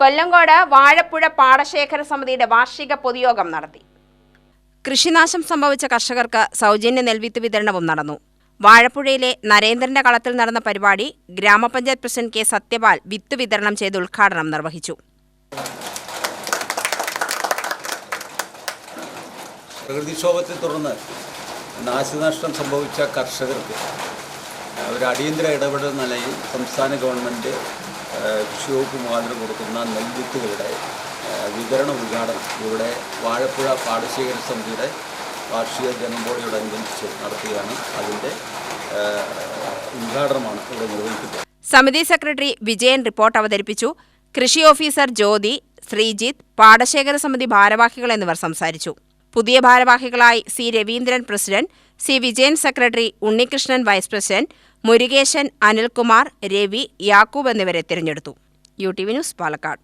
കൊല്ലങ്കോട് വാഴപ്പുഴ പാടശേഖര സമിതിയുടെ വാർഷിക പൊതുയോഗം നടത്തി. കൃഷിനാശം സംഭവിച്ച കർഷകർക്ക് സൗജന്യ നെൽവിത്ത് വിതരണവും നടന്നു. വാഴപ്പുഴയിലെ നരേന്ദ്രന്റെ കളത്തിൽ നടന്ന പരിപാടി ഗ്രാമപഞ്ചായത്ത് പ്രസിഡന്റ് കെ സത്യപാൽ വിത്ത് വിതരണം ചെയ്ത് ഉദ്ഘാടനം നിർവഹിച്ചു. പ്രകൃതിക്ഷോഭത്തെ തുടർന്ന് നാശനഷ്ടം സംഭവിച്ച കർഷകർക്ക് ഒരു അടിയന്തര ഇടപെടൽ നിലയിൽ സംസ്ഥാന ഗവൺമെന്റ് കൃഷി വകുപ്പ് മുഖാന്തരം കൊടുക്കുന്ന നെൽവിത്തുകളുടെ വിതരണ ഉദ്ഘാടനം ഇവിടെ വാഴപ്പുഴ പാടശേഖര സമിതിയുടെ വാർഷിക ജനബോഡിയോടനുബന്ധിച്ച് നടത്തുകയാണ് അതിന്റെ ഉദ്ഘാടനമാണ് ഇവിടെ നിർവഹിക്കുന്നത്. സമിതി സെക്രട്ടറി വിജയൻ റിപ്പോർട്ട് അവതരിപ്പിച്ചു. കൃഷി ഓഫീസർ ജ്യോതി ശ്രീജിത്ത് പാടശേഖര സമിതി ഭാരവാഹികൾ എന്നിവർ സംസാരിച്ചു. പുതിയ ഭാരവാഹികളായി C Raveendran president C Vijayan secretary Unnikrishnan vice president Murukesan Anilkumar Ravi Yakub എന്നിവരെ തിരഞ്ഞെടുത്തു. U T V news Palakkad.